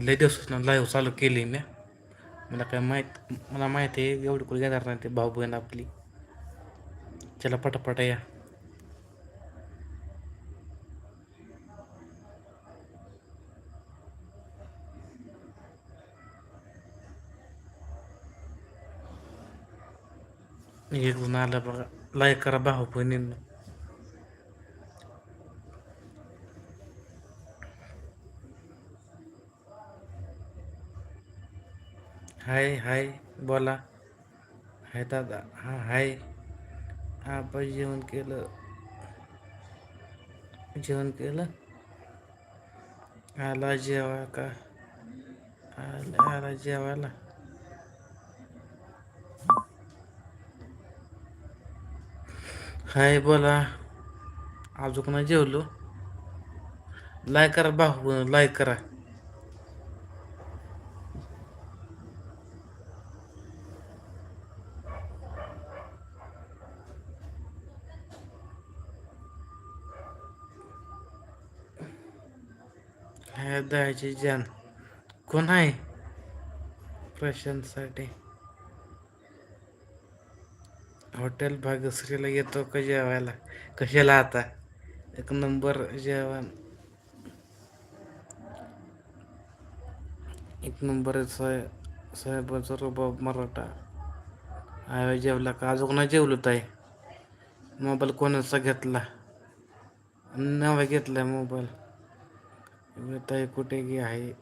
लय दिवसानं लाईव्ह चालू केली मी. मला काय माहीत मला माहिती आहे एवढी कुठे घेणार नाही ते भाऊ बहीण आपली. चला पटापटा या. एक जण आला बघा लाईक करा भाऊ बहिणींना हाय हाय बोला हाय दादा हा हाय आपण जेवण केलं जेवण केलं आला जेवा का आला आला जेवायला हाय बोला. अजून नाही जेवलो. लाय करा भाऊ लाय करा. हाय दहाची जान. कोण आहे? प्रशांतसाठी. हॉटेल भाग्यश्रीला येतो का जेवायला? कशाला आता? एक नंबर जेवण. एक नंबर सोय साहेबाचा रुबाब मराठा. आय जेवला का? अजून नाही जेवलो ताई. मोबाईल कोणाचा घेतला? नवा घेतला मोबाईल. ताई कुठे गे आहे?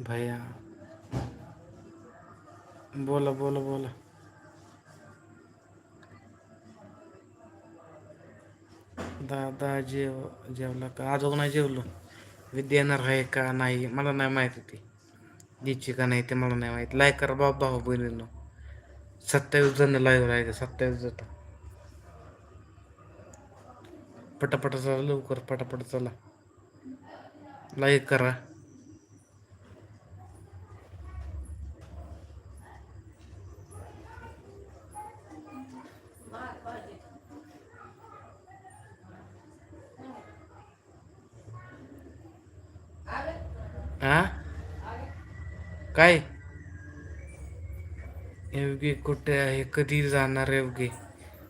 भैया. बोला बोला बोला. दादा जेव जेवला का? अजून नाही जेवलो. विद्या येणार आहे का नाही मला नाही माहिती ती द्यायची का नाही ते मला नाही माहिती. लाईक करा बाबा भाऊ बहिणींनो. सत्तावीस जण लाईव्ह राहायचे सत्तावीस जण. पटापट चला लवकर पटापट चला. लाईक करा. हा काय? एवढी कुठे आहे? कधी जाणार एवढी?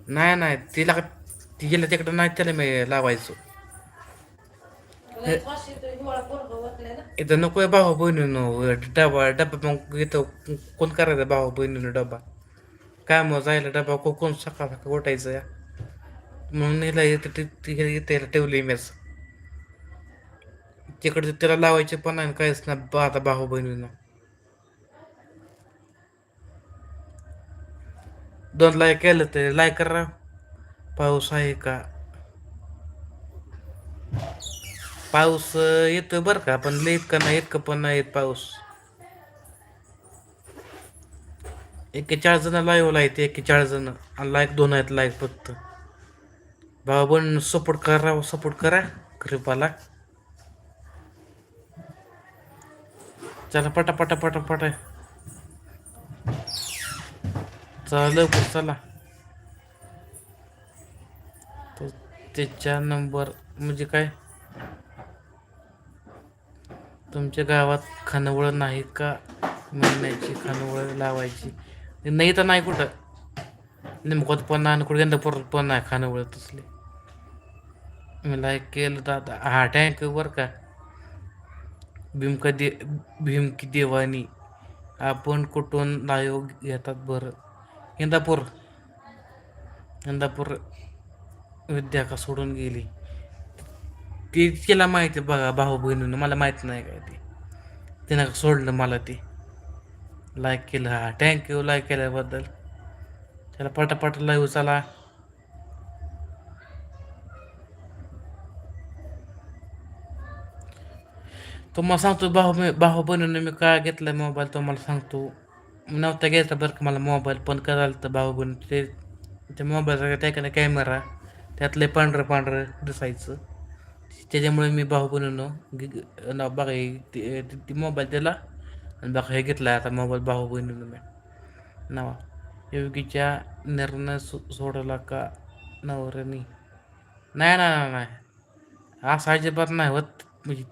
नाही नाही. तिला ती गेल्या तिकडं नाही त्याला मी लावायचो. इथं नको भाऊ बहिणीनो. डबा डबा मग इथं कोण करायचं भाऊ बहिणीनं डबा? काय मग जायला डबा को कोण सकाळ सकाळ उठायचं या? म्हणून हिला इथं इथं ठेवली मीच तिकडे त्याला लावायचे पण नाही काहीच ना बा आता भाऊ बहिणीनं. दोन लाईक केलं ते लाईक करा. पाऊस आहे का? पाऊस येतो बरं का पण लय इतका नाही इतकं पण नाही येत पाऊस. एक्केचाळीस जण लाईव्ह आहेत एक्केचाळीस जण. आणि लाईक दोन आहेत लाईक फक्त. भाऊ बहीण सपोर्ट करा सपोर्ट करा कृपाला. चला पटा पटा पटा पटा. चला लवकर चला. तर त्याच्या नंबर म्हणजे काय? तुमच्या गावात खानवळ नाही का? महिन्याची खानवळ लावायची. नाही तर नाही कुठं? नेमकं पण नाही कुठे गेलं पण नाही खानवळ तसले. मी लाईक केलं दादा. हा टँक वर का. भीमका दे भीमकी देवानी आपण कुठून लाईव्ह घेतात बरं? इंदापूर. इंदापूर विद्या का सोडून गेली. ती तिला माहिती बघा भाऊ बहिणीनं. मला माहीत नाही काय ते. तिनं सोडलं मला ते? लाईक केलं. हा थँक्यू लाईक केल्याबद्दल. त्याला पटापट लाईव्ह चला. तुम्हाला सांगतो भाऊ भाऊ बहिणीनं मी का घेतलं मोबाईल तुम्हाला सांगतो. नव्हता घ्यायचा बरं का मला मोबाईल पण करायला तर भाऊ बहीण. ते त्या मोबाईलचा त्या कॅमेरा त्यातले पांढरं पांढरं दिसायचं. त्याच्यामुळे मी भाऊ बनून बघा ती ती- मोबाईल दिला. आणि बघा हे घेतला आता मोबाईल भाऊ बनून मी. नावा. योगीच्या निर्णय सो सोडला का नवऱ्यानी? नाही नाही नाही नाही. असं अजिबात नाही होत. म्हणजे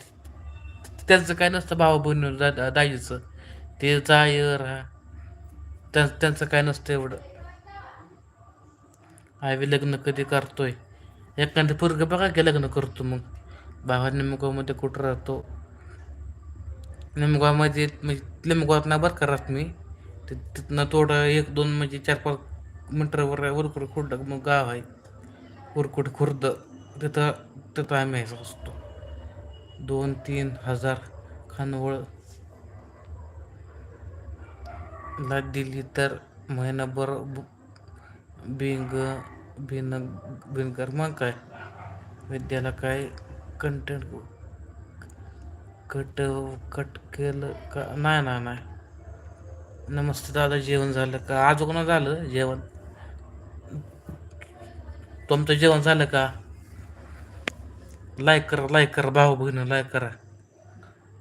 त्यांचं काय नसतं भावा बहिणी दा दाईचं ते जाय राहा. त्या त्यांचं काय नसतं एवढं. आवी लग्न कधी करतोय? एखादं पोरगं बघा की लग्न करतो मग. भावा निमगावमध्ये कुठं राहतो? निमगावमध्ये म्हणजे निमगावात ना बरं का राहत मी. तिथनं थोडं एक दोन म्हणजे चार पाच मीटरवर उरकुड खुर्द मग गाव आहे. उरकुड खुर्द. तिथं तिथं आम्ही असतो. दोन तीन हजार खानवळ ला दिली तर महिनाभर बिंग बिन बिनकर मग काय? विद्याला काय कंटेंट कट कट केलं का? नाही नाही नाही. नमस्ते दादा जेवण झालं का? आज कोणा झालं जेवण? तुमचं जेवण झालं का? लाईक करा लाईक करा भाऊ बहिण लाईक करा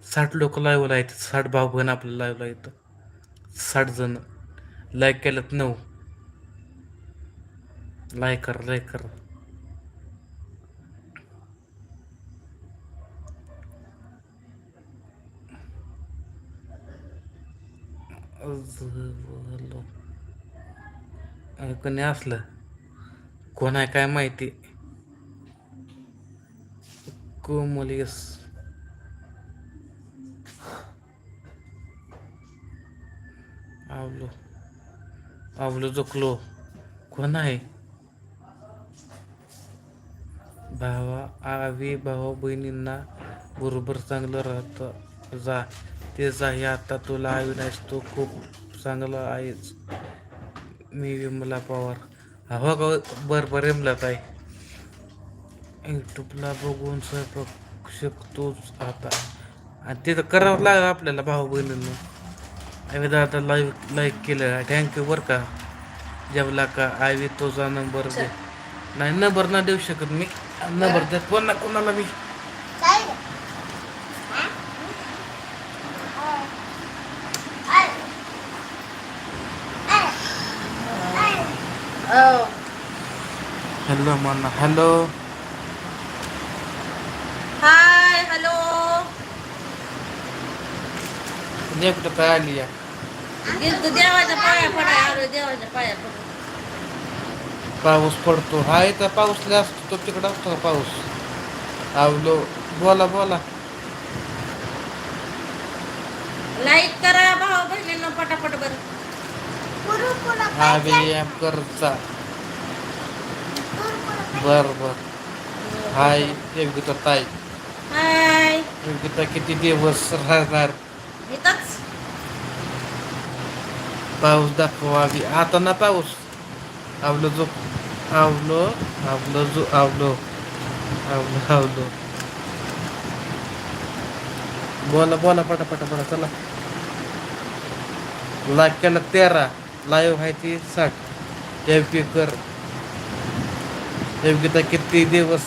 साठ लोक लाईव्हला आहेत साठ भाऊ बहीण आपल्याला लाईव्हला येतं साठ जण लाईक केलं नऊ लाईक करा लाईक करा अजून कोणी असलं कोण आहे काय माहिती कोमल यस आवलो आवलो चुकलो कोण आहे भावा आवी भावा बहिणींना बरोबर चांगलं राहतं जा ते आहे आता तुला अविनाश तो खूप चांगला आहेच मी विमला पवार हवा का बरं बरं विमलात आहे यूट्यूबला बघून स्वयंपाक शिकतोच आता. आणि ते तर करावं लागलं आपल्याला भाऊ बहिणींना. आम्ही दादा लाईव्ह लाईक केलं थँक्यू बरं का. जेवला का? आवी तुझा नंबर दे. नाही नंबर ना देऊ शकत मी. नंबर देत कोणा कोणाला मी. हॅलो म्हणा हॅलो हाय हॅलो दे कुठं आली या गेलतो देवाच्या पाया पडाय आलो देवाच्या पाया पडून. पाऊस पडतो. हा इथं पाऊस लय असतो. तो तिकडं असतो का पाऊस? आवलो. बोला बोला. लाईक करा भाऊ बहिणींना पटापट बर. हा व्यायाम करचा. बर बर. हाय योगिता ताई. हाय. योगिता किती दिवस राहणार? पाऊस दाखवावी. आता ना पाऊस. आवलो जो आवलो आवलो जो आवलो. आवलो आवलो. बोला बोला पटा पटा पटा चला. लाईक केलं तेरा. लाईव्ह आहे ती साठ. पी कर. योगिता किती दिवस?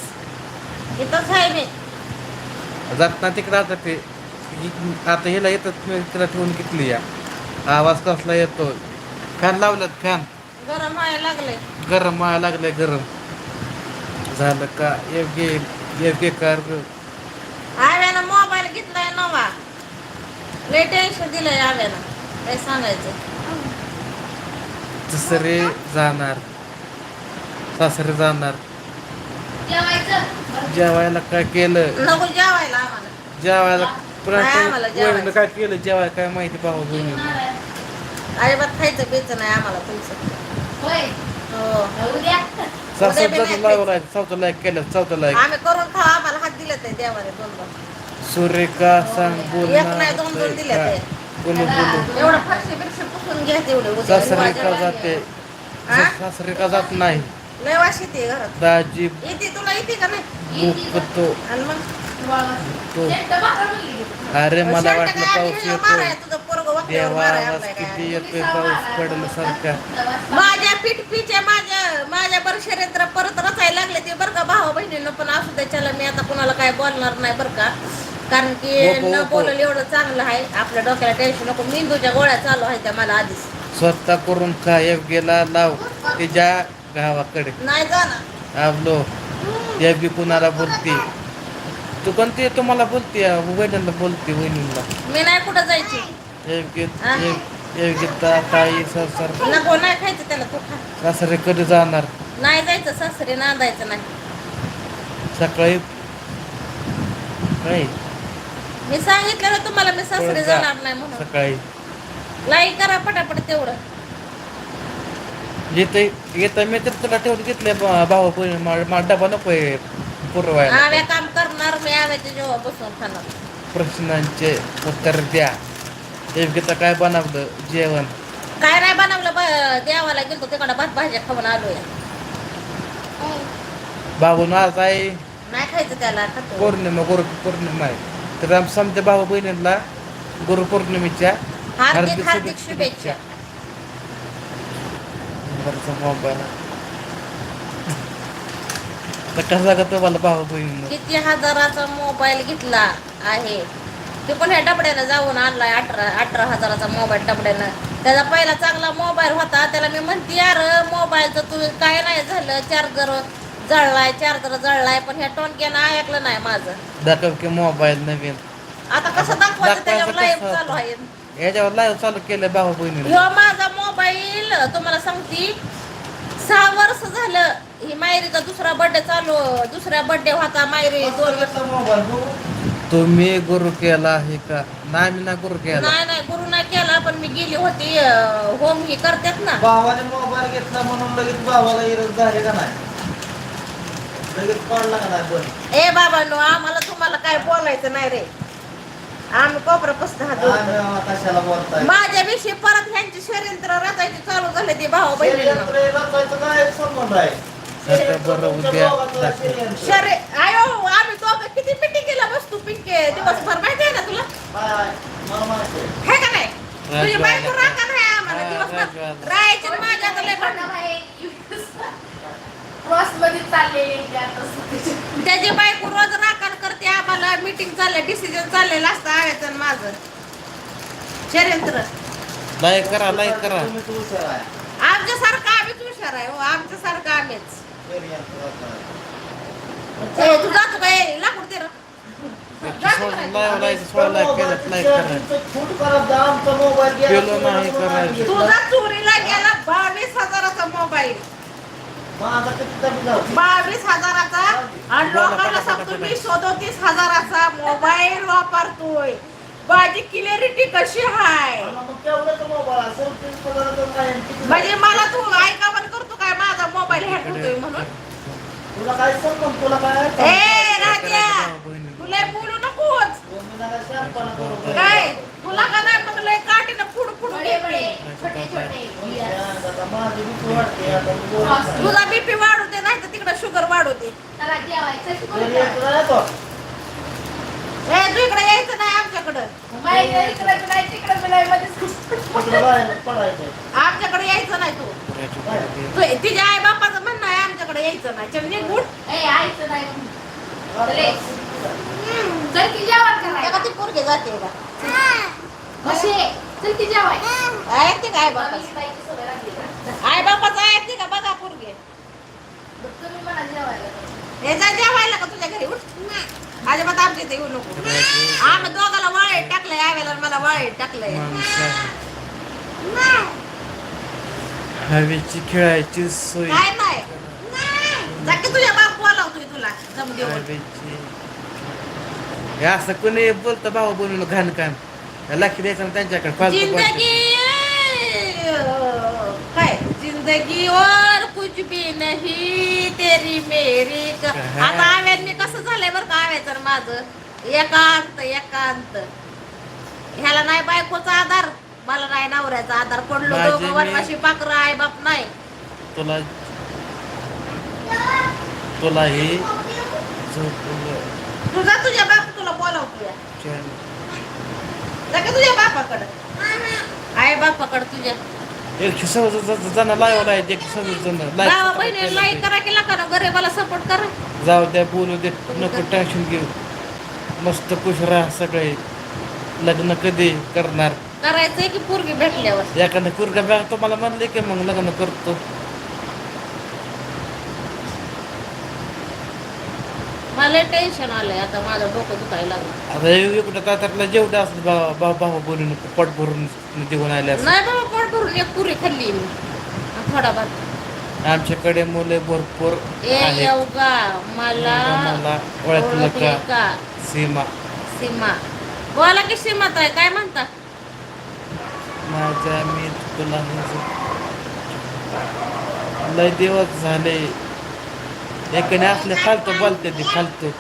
जात ना तिकडं आता ते. आता हिला येतात तिला ठेवून कितली या. आवाज कसला येतो? फॅन लावल्यात फॅन. गरम व्हायला लागले गरम व्हायला लागलंय गरम. झालं का? योग्य योग्य कार आव्यानं मोबाईल घेतलाय नवा. लय टेन्शन दिलंय आव्यानं. काय सांगायचं? सासरे जाणार. सासरे जाणार. जेवायला काय केलं? नको जेवायला आम्हाला. जेवायला आम्हाला जेवायचं. काय केलं जेवायला काय माहिती भाऊ बहिणी अजिबात खायचं प्यायचं नाही आम्हाला तुमचं. हो. बी लावला चौथा लाईक केलं चौथा लाईक आम्ही करून खावा आम्हाला हात दिले ते देवाने दोन दोन. सूर्यका सांग बोल एक नाही, दोन दोन दिले ते. बोलू बोलू. एवढं फरशी बिरशी पुसून घ्या तेवढे उद्या. सासरे का जाते. हा? सासरे का जात नाही. लय वास येते घरात. दाजी येते तुला येते का नाही? बुकतो आणि मग? तो अरे मला वाटलं पाऊस येतो देवा आवाज किती येतोय पाऊस पडलं सारखा माझ्या पीठ पिचे माझ्या माझ्या बर शरीर परत रचायला लागले ते बरं का? भावा बहिणीनं पण असू त्याच्याला मी आता कुणाला काय बोलणार नाही बरं का? कारण की नको, न नको. बोललं एवढं चांगलं आहे. आपल्या डोक्याला टेन्शन नको. मेंदूच्या गोळ्या चालू आहेत त्या मला आधीच. स्वतः करून खा एक गेला लाव. तिच्या गावाकडे. नाही जाणार. आवलो. या बी कुणाला बोलते तू कोणती तुम्हाला बोलते वहिनीला बोलते वहिनीला मी नाही कुठं जायची. हा? गीता ताई सरसर नको नाही खायचं त्याला तू खा. सासरे कधी जाणार. नाही जायचं सासरी नांदायचं नाही. सकाळी काय? मी सांगितलं ना तुम्हाला मी सासरी. जाणार नाही म्हणून. सकाळी. लाई करा पटापट तेवढं. येते येतं मी तर तुला ठेवून घेतले बहिणी मला डबा नकोय. पुरवायला. काम करणार मी आव्याच्या जेव्हा बसून खाणार. प्रश्नांचे उत्तर द्या. गीता काय बनवलं जेवण? काय नाही बनवलं ब- देवाला गेलतो तिकडं भात भाज्या खाऊन आलोय. भाऊन आज आहे. नाही खायचं त्याला खातो पौर्णिमा गुरु पौर्णिमा आहे. तर आम समजा भाऊ बहिणीला गुरुपौर्णिमेच्या हार्दिक हार्दिक शुभेच्छा. मोबाईल. कसा का तुम्हाला भाऊ बहिणी किती हजाराचा मोबाईल घेतला आहे. ते पण ह्या डबड्यानं जाऊन आणलाय अठरा अठरा हजाराचा मोबाईल डबड्यानं. त्याचा पहिला चांगला मोबाईल होता त्याला मी म्हणते यार मोबाईलचं तू काय नाही झालं चार्जर जळलाय चार्जर जळलाय पण ह्या टोनक्यानं ऐकलं नाही माझं. दाखव की मोबाईल नवीन. आता कसं दाखवायचं त्याच्यावर लाईव्ह? चालू आहे. याच्यावर लाईव्ह चालू केलं भाऊ बहिणीला ह्यो माझा मोबाईल तुम्हाला सांगते सहा वर्ष झालं ही मायरीचा दुसरा बर्थडे चालू दुसरा बर्थडे होता मायरी दोन वर्ष. तुम्ही गुरु केला आहे का? नाही मी ना गुरु केला. नाही नाही गुरु नाही केला पण मी गेली होती होम ही करतात ना. भावाने मोबाईल घेतला म्हणून लगेच भावाला इरज झाले का नाही? लगेच का नाही पण ए बाबांनो आम्हाला तुम्हाला काय बोलायचं नाही रे. आम्ही कोपरा पसत आम्ही हात आम्हा कशाला बोलताय? माझ्याविषयी परत ह्यांची षडयंत्र रचायची चालू झाले ते भाऊ षडयंत्र रचायचं काय संबंध आहे? आता बरं उद्या. शरे आयो आम्ही दोघं किती मिटिंगला बसतो पिंके दिवसभर माहिती आहे ना तुला आहे? आहे. हे का नाही तुझी. बायको राखा नाही आम्हाला हा, दिवसभर राजवाडा. राहायची आणि माझ्या आता लय भांडणं. क्रॉसमध्ये चाललेले ते. त्याची बायको रोज राखण करते आम्हाला मीटिंग चाललंय डिसिजन चाललेलं असतं आव्याचं माझं षडयंत्र लाईक करा लाईक करा तू आहे. आमच्यासारखं आम्हीच हुशार आहे हो आमच्यासारखं आम्हीच तू जातो काय लाकूड ते तुझा चोरीला गेला बावीस हजाराचा मोबाईल बावीस हजाराचा आणि लोकांना सांगतो मी सदोतीस हजाराचा मोबाईल वापरतोय माझी क्लिअरिटी कशी आहे म्हणजे मला तू ऐका पण करतो काय माझा मोबाईल हॅक होतोय म्हणून तुला काय संबंध? तुला काय ए राजा तुला बोलू नकोच. तुम्ही नका शहाणपणा करू. काय? तुला का नाही? मग लय काठीनं फुड फुड बडे बडे. छोटे छोटे. आता माझी भीती वाटते, आता मी बोलत नाही. तुझा बीपी वाढू दे नाही तर तिकडे शुगर वाढू दे त्याला जेवायचं घरी कोणी येतो ना तो. ए तू इकडे यायचं नाही आमच्याकडं. बाहेर इकडं नाही तिकडं नाही मध्येच तिकडं बाहेर पडायचं. आमच्याकडे यायचं नाही तू. तू तिच्या आई बापाचं आमच्याकडे यायचं नाही. चल निघ उठ. ए आईचं नाही. चले. चल की जेवण त्या करायचं का ती पोरगी जाते का कसे चल की जेवाय. ऐकते का आई बापाचं? बाईची सवय लागली का? आई बापाचं ऐकते का? बघा पोरगी. बघ तुम्ही मला जेवायला हे जा जेवायला का तुझ्या घरी? उठ. अजिबात आमच्या इथे येऊ नको. आम्ही दोघाला वाळे टाकलंय आव्याला आणि मला वाळे टाकलंय. हवेची खेळायची सोय. काय जा की तुझ्या बाप बोलावतोय तुला हवेची हे असं कोणी बोलतं भाऊ बनवून घाण घाण लक्ष द्यायचं ना त्यांच्याकडे फालतू जिंदगी! काय? जिंदगी और कुछ भी नहीं तेरी मेरी क-? आता आव्यांनी कसं झालंय बरं का आव्याचं माझं? एकांत एकांत. ह्याला नाही बायकोचा आधार मला नाही नवऱ्याचा आधार. पडलो माझे दोघं मी- वनवाशी पाकर आई बाप नाही. तुला तुला हे तुझा तुझ्या बाप तुला. जा की तुझ्या बापाकडं. आई बापाकडं तुझ्या. एकशे सव्वीस जण आहेत एकशे सव्वीस जण भावा बहिणी लाईक लाईव्ह करा की करा गरीबाला सपोर्ट करा. जाऊ द्या बोलू दे नको टेन्शन घेऊ. मस्त खुश राहा सगळे. लग्न कधी करणार? करायचंय की पोरगी भेटल्यावर. एखादा कुरगा बॅग तुम्हाला म्हणले की मग लग्न करतो. मला टेन्शन आलंय. आता माझं डोकं दुखायला लागलं. आता इकडं तात्याला जेवढं असलं भाऊ भाऊ भाऊ बोलून पोट भरून देऊन आले असं नाही बाबा पोट भरून एक पुरी खाल्ली मी. आणि थोडा भात आमच्याकडे मुले भरपूर ए आहेत. येवगा मला मला ओळखलं ओळखली का? का? सीमा. सीमा. बोला की सीमा ताई काय म्हणता? माझ्या मी तुला लय दिवस झाले एकाने असले फालतू बोलते ती। फालतू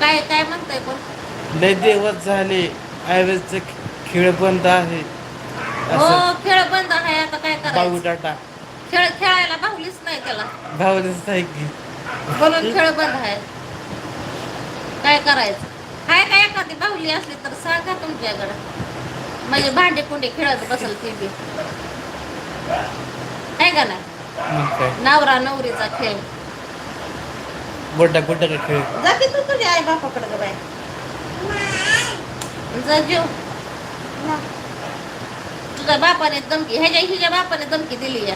काय काय म्हणताय पण लय दिवस झाले आयवेजचे खेळ बंद आहे. हो असं. खेळ बंद आहे आता काय बाबू करायचं टाटा खेळ खेळायला भावलीच नाही त्याला. भावनेच नाही. की म्हणून खेळ बंद आहे. काय करायचं? काय काय एखादी बाहुली असली तर सांगा तुमच्याकडे. म्हणजे भांडे कुंडे खेळत बसल ती बी. आहे का मग काय? नवरा नवरीचा खेळ. गोड्डा गोड्डा का खेळ. जा की तू तुझ्या आई बापाकडे ग बाय जा जेव. तुझ्या बापाने धमकी ह्याच्या हिच्या बापाने धमकी दिली या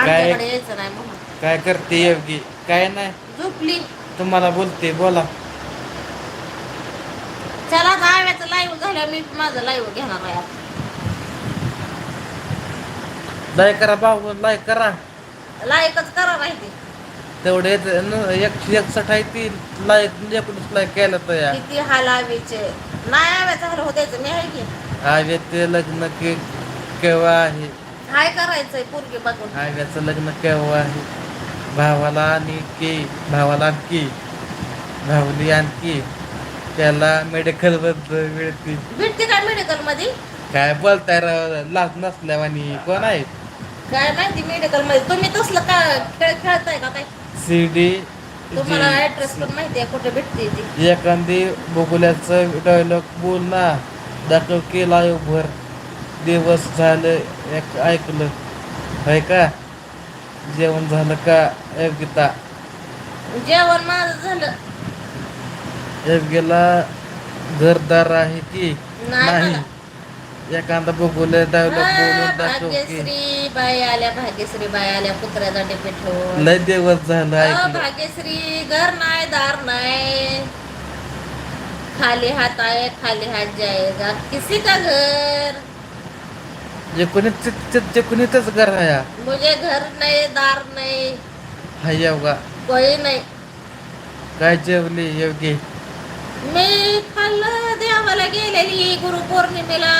आमच्याकडे यायचं नाही म्हणून. काय करते योगी? काय नाही. झोपली. तुम्हाला बोलते बोला. चला जाव्याचं लाईव्ह झालं मी माझं लाईव्ह घेणार आहे आता. लाईक करा भाऊ लाईक करा. लाईकच करा माहिती. तेवढे एकशे एकसठ आहे ती लाईक केलं तर या किती हालावीचे? नाही आव्याचं हाल होत्याचं मी आहे की. लग्न के केव्हा आहे? काय करायचंय पोरगी बघून. आव्याचं लग्न केव्हा आहे? भावाला आणि की भावाला आणखी भावली आणखी. त्याला मेडिकलबद्दल मिळते. भेटते काय मेडिकलमध्ये काय बोलताय राव? लाच नसल्यावानी कोण आहे? काय माहिती मेडिकलमध्ये. तुम्ही तसलं का खेळ खेळताय का काय? सी डी तुम्हाला ऍड्रेस पण माहिती आहे कुठे भेटते ती? एखादी बघुल्याचं डायलॉग बोल ना दाखव केला भर दिवस झालं एक ऐकलं. आहे का? जेवण झालं का? योगिता जेवण माझं झालं. योग्यला घरदार आहे की? नाही नाही. मला. एखादा बघुले डायलॉग हा, बोलून दाखव की. भाग्यश्री बाई आल्या भाग्यश्री बाई आल्या कुत्र्याचा टिपे ठेवून. लय दिवस झालं अ, ऐकलं. भाग्यश्री घर नाही दार नाही. खाली हात आहे खाली हात जाएगा किसी का घर? एकोणीस एकोणीसच घर आहे. मुझे घर नाही दार नाही. हा योगा कोई नाही. काय जेवली योगी मी खाल्लं देवाला गेलेली गुरुपौर्णिमेला.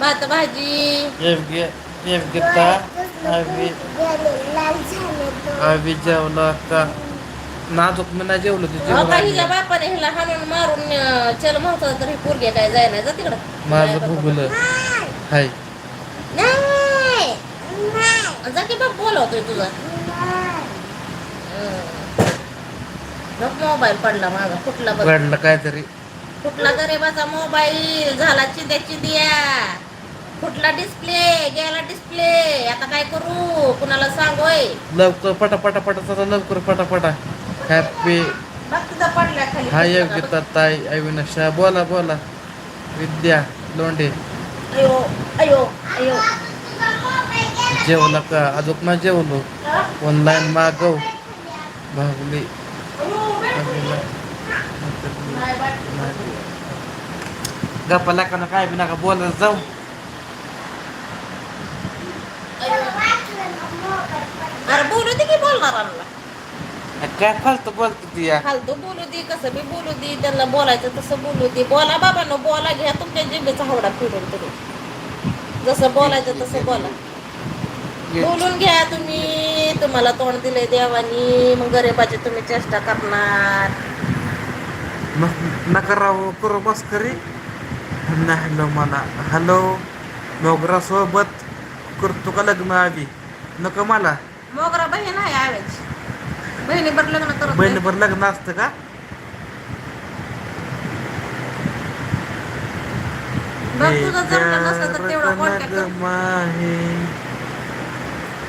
भात भाजी. जेवला का नाजूक मी नाही जेवलो ते अहो, जेवण काही बापाने ह्याला हाणून मारून चल म्हणतो तर ही पोरगी काय जाय नाही जा तिकडं. माझं भुगलं. हाय. नाही. जा की बाप बोलवतोय तुझा. मोबाईल पडला माझा कुठला बघ. घडलं काहीतरी. कुठला गरीबाचा मोबाईल झाला चिद्याची दिया. कुठला डिस्प्ले गेला डिस्प्ले आता काय करू? कुणाला सांगोय? लवकर पटा पटा चला लवकर पटा पटा हॅपी बघ तुझा पडला खाली. हा योग्यता ताई अविनाशा. बोला बोला. विद्या लोंढे. अयो अयो अयो. जेवला का अजून ना जेवलो? ऑनलाईन मागव. भागली गप्पा लाका काय बी नका बोलत जाऊ. अरे बोलू दे की बोलणारांना काय फालतू बोलतो ती या. फालतू बोलू दे कसं बी बोलू दे त्यांना बोलायचं तसं बोलू दे. बोला बाबांनो बोला घ्या तुमच्या जिभेचा हवडा फिरून तुम्ही. जसं बोलायचं तसं बोला. बोलून घ्या तुम्ही. तुम्हाला तोंड दिलंय देवानी. मग गरीबाची तुम्ही चेष्टा करणार. न- नका राहू करू बस करी नाही हॅलो मला हॅलो मोगरा सोबत करतो का लग्न आधी नको मला मोगरा बहीण आहे आव्याची बहिणीबर लग्न करत. बहिणीभर लग्न असतं का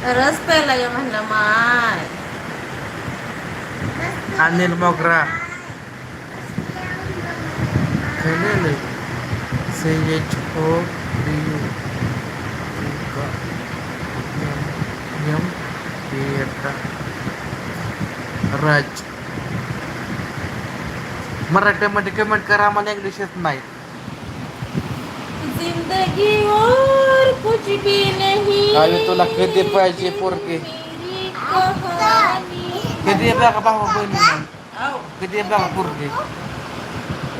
रस प्यायला ये म्हणलं माय अनिल मोगरा खलेले से H O D U M PETA राज मराठीमध्ये कमेंट करा आम्हाला इंग्लिश येत नाही जिंदगी और कुछ भी नहीं आणि तुला कधी पाहिजे पोरगी? मेरी कहानी. कधी बघा भाऊ बहिणी आव, कधी बघा पोरगी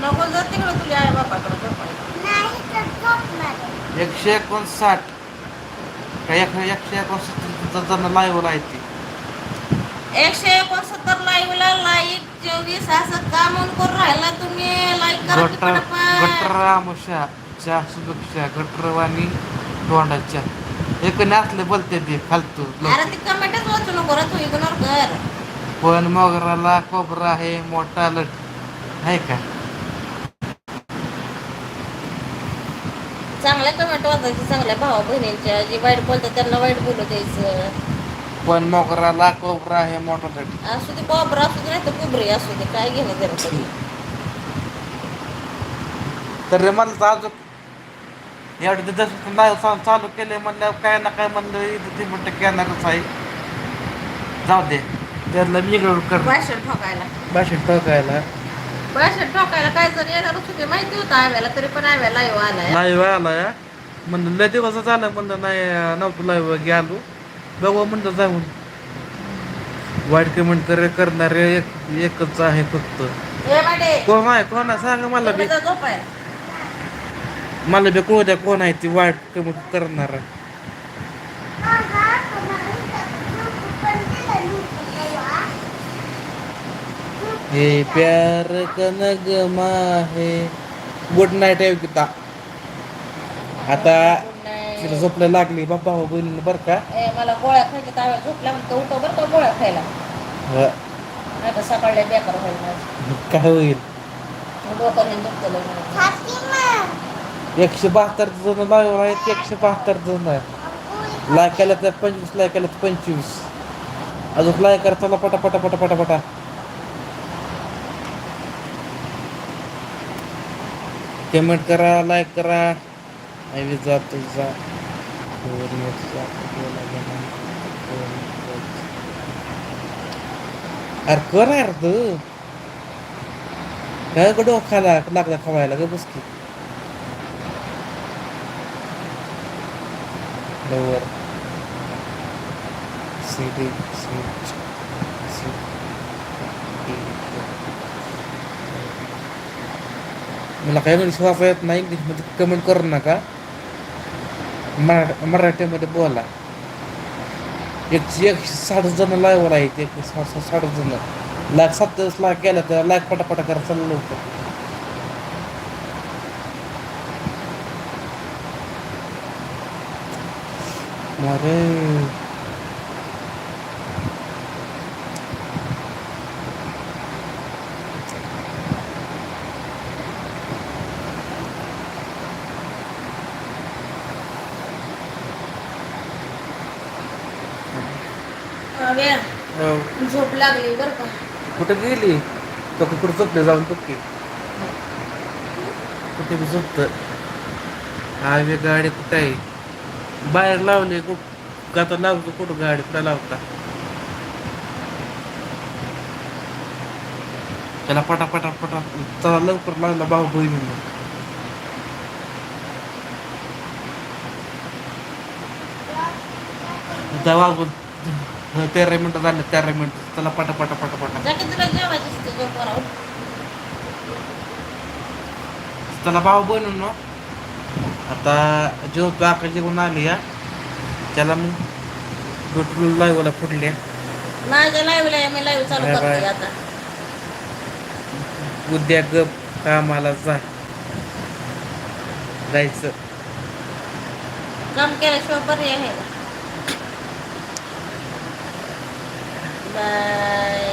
नको जर तिकडं तुझ्या आई बापाकडे. एकशे एकोणसाठ. का एक एकशे एकोणसत्तर जण लाईव्ह आहे ती. एकशे एकोणसत्तर लाईव्हला लाईक चोवीस असं करून राहिला तुम्ही लाईक करा. गटरामुषा च्या गटरवाणी तोंडाच्या. एक असले बोलते ते फालतू अरे लोक. ती कमेंटच वाचू नको रे तू इग्नोर कर. पण मोगराला कोबरा आहे मोठा लट. आहे का? चांगल्या कमेंट वाचायची चांगल्या भावा बहिणींच्या. जी वाईट बोलतात त्यांना वाईट बोलू द्यायचं. पण मोगराला कोबरा आहे मोठा असू दे बाबरा असू दे नाही तर कुबरी असू दे काय घेणं देणं तरी. तर मला तर अजून एवढं जसं नाही चा- चालू केले म्हणल्यावर काय ना काय म्हणलं इथं ते म्हणतं येणारच आहे. जाऊ दे. त्यातलं मी इकडं कर. भाषण ठोकायला. भाषण टाकायला भाषण ठोकायला काय जर येणारच होते माहिती होतं आव्याला तरी पण आव्याला लाईव्ह आलाय. लाईव्ह म्हणलं लय दिवस झालं म्हणलं नाही नव्हतं लाईव्ह गेलो. बघू म्हणलं जाऊन. वाईट कमेंट करे करणारे एक एकच आहे फक्त. ए कोण आहे? कोण आहे? सांगा मला बी. मला बी कळू द्या कोण आहे ती वाईट कमेंट करणार. हे प्यार कनग आहे गुड नाईट आहे किता आता तिला झोपला लागली बाबा हो बहिणीनं बरं का. ए मला गोळ्या खायच्या ताव्या झोपल्या म्हणतो उठव बरं का गोळ्या खायला. ह, नाही तर सकाळला बेकार होईल माझं. काय होईल? डोकं हे दुखतं लय म्हणून. एकशे बहात्तर जण लाईव्ह आहेत एकशे बहात्तर जण आहेत लाईक केलं तर पंचवीस लाईक केलं तर पंचवीस. अजून लाईक करा चला पटा पटा पटा पटा पटा पेमेंट करा लाईक करा. आई जा. अरे कर यार तू. काय कडो खाला लागला खवायला ग बस की सिटी सिटी मला काय म्हणजे वाचा येत नाही इंग्लिशमध्ये कमेंट करू नका मरा मराठीमध्ये बोला एकशे एकशे साठ जण लाईव्ह आहेत एकशे सा- साठ जण लाख सत्तावीस लाख गेला तर लाख पटापटा करा चाललं लवकर मरे आव्या, अहो, झोप लागली बरं का कुठे गेली? तो कुठं झोपले जाऊन की. कुठे बी झोपत हायवे गाडी कुठे आहे? बाहेर लावणे कुठ. आता लावतो? कुठं गाडी? कुठं लावता? त्याला पटापटा पटा. चला लवकर लागला भाऊ बहिणी तेरा मिनिटं झाले तेरा मिनिटं. चला पटा पटा पटा पटा. जा की तुला जेवायची असते. त्याला भाऊ बनवून ना आता जेवतो आका जेवून आली या त्याला लाईव्हला माझ्या लाईव्हला आहे, मी लाईव्ह चालू बाय करते बाय. आता. उद्या गप कामाला जा. जायचं. काम केल्याशिवाय पर्याय आहे का? बाय